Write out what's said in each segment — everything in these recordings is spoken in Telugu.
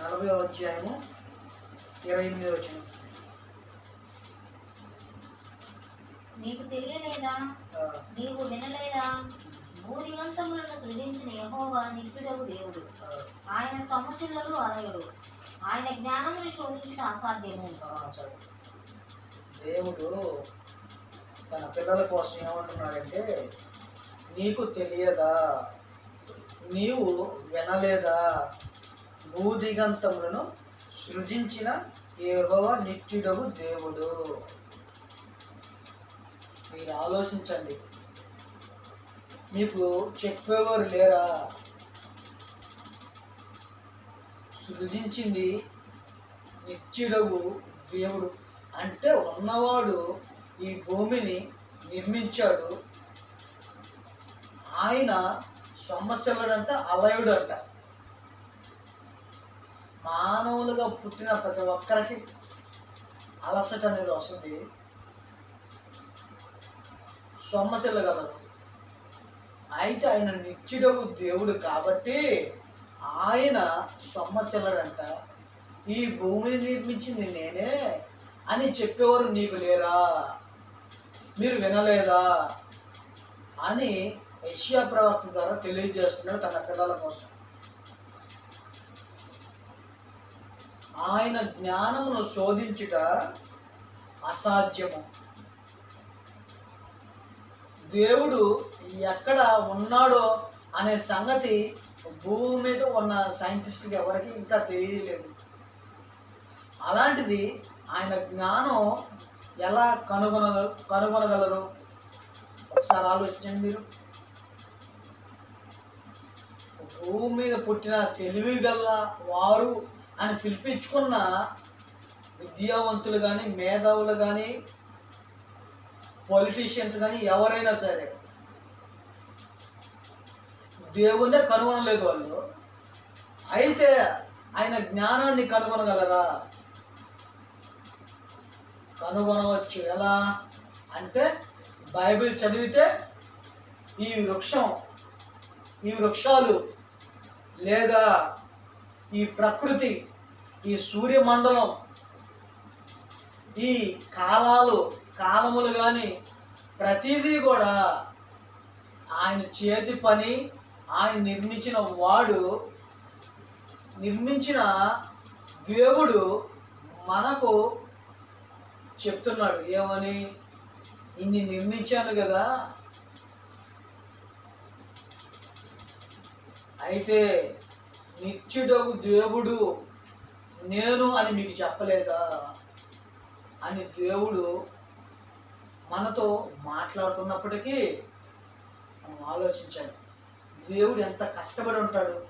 నలభై అధ్యాయము ఇరవై ఎనిమిది వచ్చిన నీకు తెలియలేదా? నీవు వినలేదా? భూదిగంతములను సృజించిన యెహోవా నిత్యుడవు దేవుడు. ఆయన సమస్యలలో అలయుడు. ఆయన జ్ఞానమును శోధించిన అసాధ్యము. దేవుడు తన పిల్లల కోసం ఏమంటున్నాడంటే నీకు తెలియదా? నీవు వినలేదా? భూదిగంతములను సృజించిన ఏహో నిత్యుడగు దేవుడు. మీరు ఆలోచించండి. మీకు చెప్పేవారు లేరా? సృజించింది నిత్యుడవు దేవుడు అంటే ఉన్నవాడు ఈ భూమిని నిర్మించాడు. ఆయన సొమ్మశిల్లుడంట అలయుడు అంట మానవులుగా పుట్టిన ప్రతి ఒక్కరికి అలసట అనేది వస్తుంది. సొమ్మశిల్లగలరు అయితే ఆయన నిత్యుడవు దేవుడు కాబట్టి ఆయన సొమ్మశిల్లడంట ఈ భూమిని నిర్మించింది నేనే అని చెప్పేవారు నీకు లేరా? మీరు వినలేదా? అని యష్యా ప్రవక్త ద్వారా తెలియజేస్తున్నాడు తన పిల్లల కోసం. ఆయన జ్ఞానమును శోధించుట అసాధ్యము. దేవుడు ఎక్కడ ఉన్నాడో అనే సంగతి భూమి మీద ఉన్న సైంటిస్ట్కి ఎవరికి ఇంకా తెలియలేదు. అలాంటిది ఆయన జ్ఞానం ఎలా కనుగొన కనుగొనగలరు? ఒకసారి ఆలోచించండి మీరు. భూమి మీద పుట్టిన తెలివి గల వారు అని పిలిపించుకున్న విద్యావంతులు కానీ మేధావులు కానీ పొలిటీషియన్స్ కానీ ఎవరైనా సరే దేవుణ్ణే కనుగొనలేదు వాళ్ళు. అయితే ఆయన జ్ఞానాన్ని కనుగొనగలరా? కనుగొనవచ్చు. ఎలా? అంటే బైబిల్ చదివితే ఈ వృక్షం ఈ వృక్షాలు లేదా ఈ ప్రకృతి ఈ సూర్యమండలం ఈ కాలాలు కాలములు కానీ ప్రతిదీ కూడా ఆయన చేతి పని ఆయన నిర్మించిన వాడు నిర్మించిన దేవుడు మనకు చెప్తున్నాడు. ఏమని? ఇన్ని నిర్మించాను కదా. అయితే నిత్యుడగు దేవుడు నేను అని మీకు చెప్పలేదా? అని దేవుడు మనతో మాట్లాడుతున్నప్పటికీ మనం ఆలోచించాలి. దేవుడు ఎంత కష్టపడి ఉంటాడు.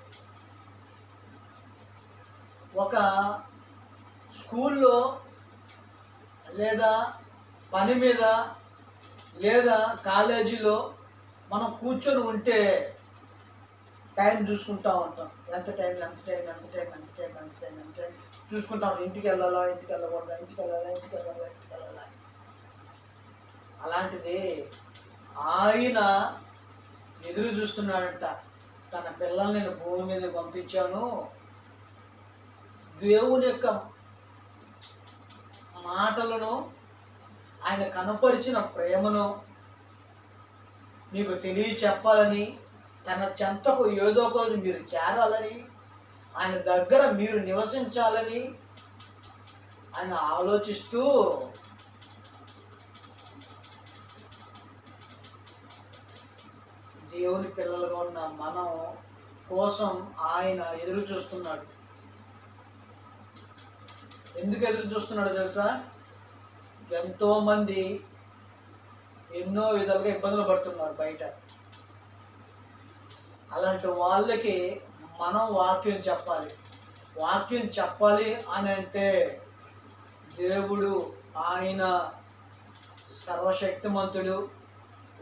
ఒక స్కూల్లో లేదా పని మీద లేదా కాలేజీలో మనం కూర్చొని ఉంటే టైం చూసుకుంటా ఉంటాం. ఎంత టైం ఎంత టైం ఎంత టైం ఎంత టైం ఎంత టైం ఎంత టైం చూసుకుంటా ఉంటాం. ఇంటికి వెళ్ళాలా ఇంటికి వెళ్ళకూడదా ఇంటికి వెళ్ళాలా ఇంటికి వెళ్ళాలా ఇంటికి వెళ్ళాలా అలాంటిది ఆయన ఎదురు చూస్తున్నాడంట. తన పిల్లల్ని నేను భూమి మీద పంపించాను. దేవుని యొక్క మాటలను ఆయన కనపరిచిన ప్రేమను మీకు తెలియ చెప్పాలని తన చెంతకు ఏదో ఒక రోజు మీరు చేరాలని ఆయన దగ్గర మీరు నివసించాలని ఆయన ఆలోచిస్తూ దేవుని పిల్లలుగా ఉన్న మనం కోసం ఆయన ఎదురు చూస్తున్నాడు. ఎందుకు ఎదురు చూస్తున్నాడు తెలుసా? ఎంతోమంది ఎన్నో విధాలుగా ఇబ్బందులు పడుతున్నారు బయట. అలాంటి వాళ్ళకి మనం వాక్యం చెప్పాలి. వాక్యం చెప్పాలి అని అంటే దేవుడు ఆయన సర్వశక్తిమంతుడు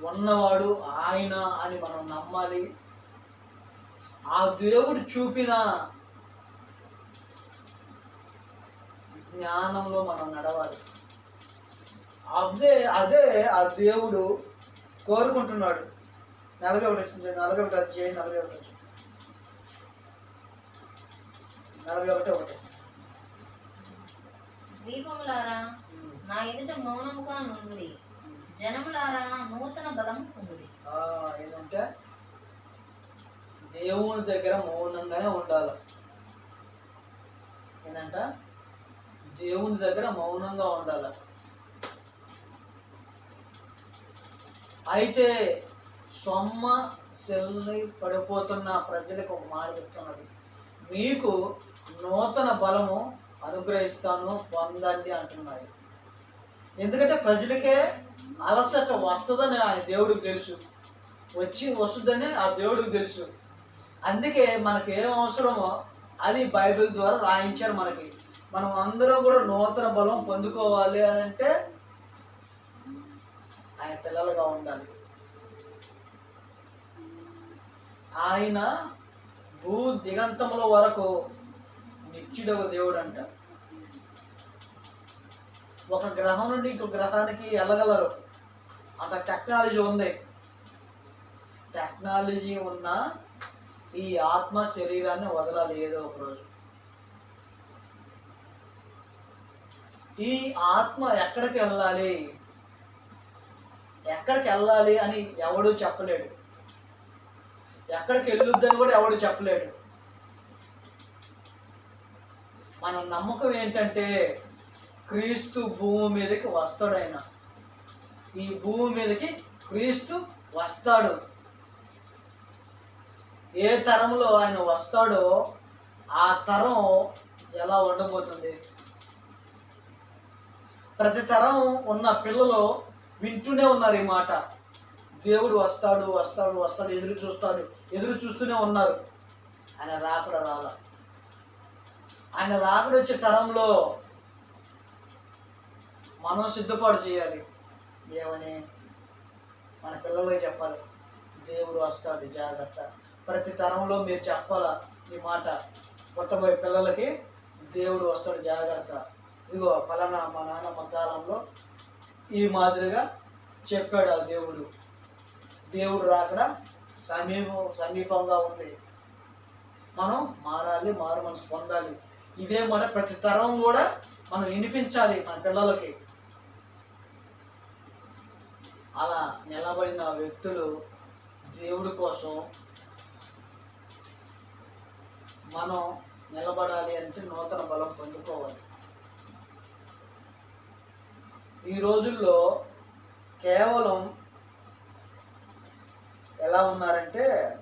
ఉన్నవాడు ఆయన అని మనం నమ్మాలి. ఆ దేవుడు చూపిన జ్ఞానంలో మనం నడవాలి. అదే అదే ఆ దేవుడు కోరుకుంటున్నాడు. నలభై ఒకటి వచ్చింది. నలభై ఒకటి వచ్చి నలభై ఒకటి వచ్చి నలభై ఒకటి ఒకటి. ద్వీపములారా నా ఎదుట మౌనముగా నుండి జనములారా నూతన బలం పొందుడి. ఆ, ఏంటంటే దేవుని దగ్గర మౌనంగానే ఉండాలి. ఏంటంట దేవుని దగ్గర మౌనంగా ఉండాలి. అయితే సొమ్మ సెల్లి పడిపోతున్న ప్రజలకు మారుతున్నది మీకు నూతన బలము అనుగ్రహిస్తాను పొందండి అంటున్నాడు. ఎందుకంటే ప్రజలకే అలసట వస్తుందని ఆ దేవుడికి తెలుసు. వచ్చి వస్తుందని ఆ దేవుడికి తెలుసు. అందుకే మనకి ఏం అవసరమో అది బైబిల్ ద్వారా రాయించారు మనకి. మనం అందరం కూడా నూతన బలం పొందుకోవాలి అని అంటే ఆయన పిల్లలుగా ఉండాలి. ఆయన భూ దిగంతముల వరకు నిత్యుడవ దేవుడు అంట ఒక గ్రహం నుండి ఇంకో గ్రహానికి వెళ్ళగలరు. అంత టెక్నాలజీ ఉంది. టెక్నాలజీ ఉన్న ఈ ఆత్మ శరీరాన్ని వదలాలి ఏదో ఈ ఆత్మ ఎక్కడికి వెళ్ళాలి? ఎక్కడికి వెళ్ళాలి అని ఎవడూ చెప్పలేడు. ఎక్కడికి వెళ్ళొద్దని కూడా ఎవడు చెప్పలేడు. మన నమ్మకం ఏంటంటే క్రీస్తు భూమి మీదకి వస్తాడు ఆయన ఈ భూమి మీదకి క్రీస్తు వస్తాడు. ఏ తరంలో ఆయన వస్తాడో ఆ తరం ఎలా ఉండబోతుంది ప్రతి తరం ఉన్న పిల్లలు వింటూనే ఉన్నారు ఈ మాట. దేవుడు వస్తాడు వస్తాడు వస్తాడు ఎదురు చూస్తాడు ఎదురు చూస్తూనే ఉన్నారు. ఆయన రాకడ రాల. ఆయన రాకడ వచ్చే తరంలో మనం సిద్ధపాటు చేయాలి. ఏమని? మన పిల్లలకి చెప్పాలి. దేవుడు వస్తాడు జాగ్రత్త. ప్రతి తరంలో మీరు చెప్పాలా? ఈ మాట పుట్టబోయే పిల్లలకి దేవుడు వస్తాడు జాగ్రత్త. ఇదిగో పలానా మా నాన్నమ్మ కాలంలో ఈ మాదిరిగా చెప్పాడు ఆ దేవుడు. దేవుడు రాకడ సమీపం సమీపంగా ఉంది. మనం మారాలి మారు మనసు పొందాలి. ఇదే మాట ప్రతి తరం కూడా మనం వినిపించాలి మన పిల్లలకి. అలా నిలబడిన వ్యక్తులు దేవుడి కోసం మనం నిలబడాలి అంటే నూతన బలం పొందుకోవాలి. ఈ రోజుల్లో కేవలం ఎలా ఉన్నారంటే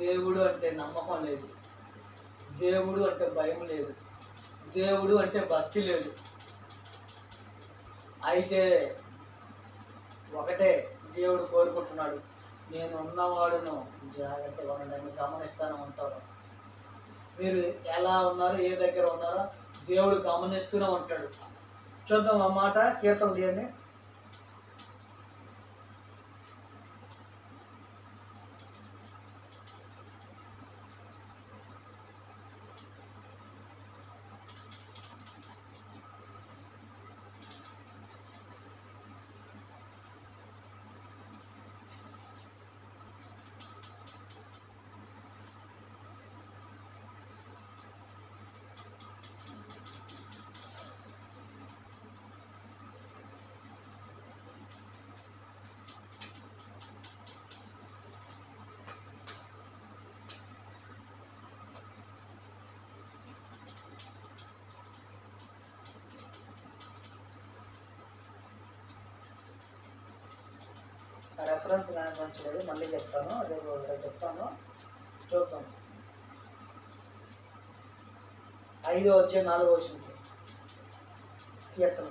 దేవుడు అంటే నమ్మకం లేదు. దేవుడు అంటే భయం లేదు. దేవుడు అంటే భక్తి లేదు. అయితే ఒకటే దేవుడు కోరుకుంటున్నాడు. నేను ఉన్నవాడును జాగ్రత్తగా ఉండండి. గమనిస్తాను ఉంటాడు మీరు ఎలా ఉన్నారో? ఏ దగ్గర ఉన్నారో? దేవుడు గమనిస్తూనే ఉంటాడు. చూద్దాం ఆ మాట. కీర్తన తీయండి రెఫరెన్స్ కనిపించలేదు మళ్ళీ చెప్తాను అదే రేపు చెప్తాను. చూద్దాం. ఐదో వచ్చే నాలుగో వచ్చింది కీర్తన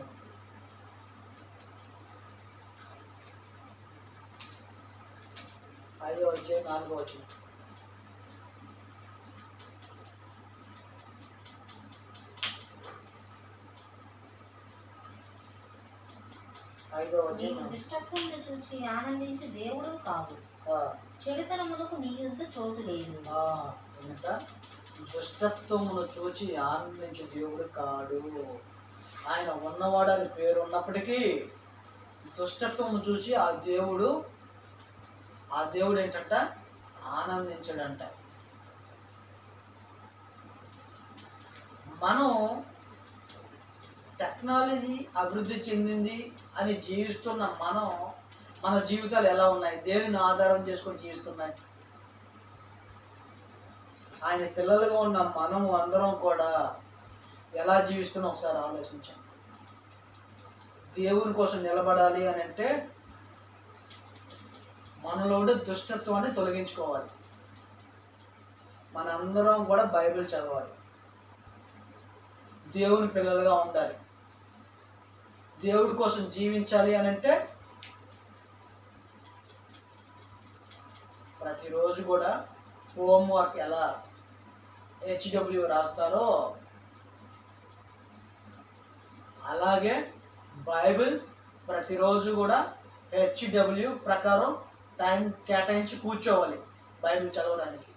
ఐదో వచ్చే నాలుగో వచ్చింది ఐదవది చూసి ఆనందించు దేవుడు కాదు. చెడుతనములకు నీ యొక్క చోటు లేదు. దుష్టత్వమును చూచి ఆనందించు దేవుడు కాడు. ఆయన ఉన్నవాడని పేరు ఉన్నప్పటికీ దుష్టత్వము చూసి ఆ దేవుడు ఆ దేవుడు ఏంటంట? ఆనందించడంట. మనం టెక్నాలజీ అభివృద్ధి చెందింది అని జీవిస్తున్న మనం మన జీవితాలు ఎలా ఉన్నాయి? దేనిని ఆధారం చేసుకొని జీవిస్తున్నాయి? ఆయన పిల్లలుగా ఉన్న మనం అందరం కూడా ఎలా జీవిస్తున్నాం ఒకసారి ఆలోచించండి. దేవుని కోసం నిలబడాలి అని అంటే మనలో ఉండే దుష్టత్వాన్ని తొలగించుకోవాలి. మనందరం కూడా బైబిల్ చదవాలి. దేవుని పిల్లలుగా ఉండాలి. దేవుడి కోసం జీవించాలి అని అంటే ప్రతిరోజు కూడా హోంవర్క్ ఎలా హెచ్డబ్ల్యూ రాస్తారో అలాగే బైబిల్ ప్రతిరోజు కూడా హెచ్డబ్ల్యూ ప్రకారం టైం కేటాయించి కూర్చోవాలి బైబిల్ చదవడానికి.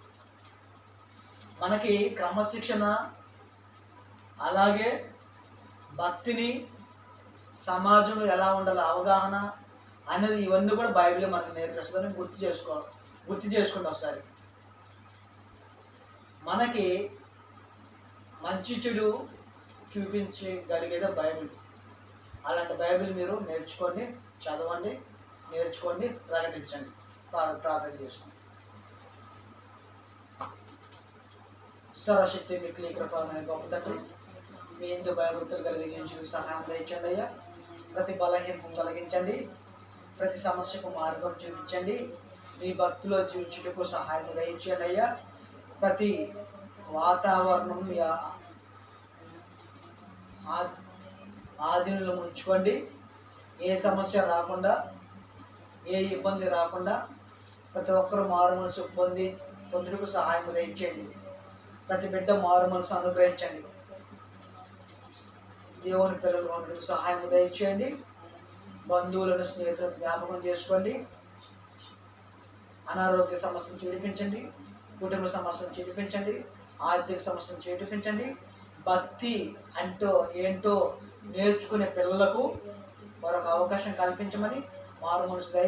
మనకి క్రమశిక్షణ అలాగే భక్తిని సమాజంలో ఎలా ఉండాలి అవగాహన అనేది ఇవన్నీ కూడా బైబిల్ మనకు నేర్పిస్తుందని గుర్తు చేసుకోవాలి గుర్తు చేసుకోండి ఒకసారి. మనకి మంచి చెడు చూపించగలిగేదే బైబిల్. అలాంటి బైబిల్ మీరు నేర్చుకోండి చదవండి నేర్చుకోండి ప్రకటించండి. ప్రార్థన చేసుకోండి సర్వశక్తి మీకు నీ కృపమైన గొప్ప మీ ఇందు భయభక్తులు కలిగించి సహాయం దయచండి అయ్యా. ప్రతి బలహీనతను తొలగించండి ప్రతి సమస్యకు మార్గం చూపించండి. మీ భక్తిలో జీవించుటకు సహాయం దయచేయండి అయ్యా. ప్రతి వాతావరణం ఆధీనంలో ఉంచుకోండి. ఏ సమస్య రాకుండా ఏ ఇబ్బంది రాకుండా ప్రతి ఒక్కరు మారు మనసు పొంది పొందుటకు సహాయం దయచేయండి. ప్రతి బిడ్డ మారు మనసు అనుగ్రహించండి. దేవుని పిల్లలు అందరికి సహాయం దయచేయండి. బంధువులను స్నేహితులను జ్ఞాపకం చేసుకోండి. అనారోగ్య సమస్యను చూడిపించండి. కుటుంబ సమస్యను చూడిపించండి. ఆర్థిక సమస్యను చూడిపించండి. భక్తి అంటో ఏంటో నేర్చుకునే పిల్లలకు మరొక అవకాశం కల్పించమని మారు మనసు దయ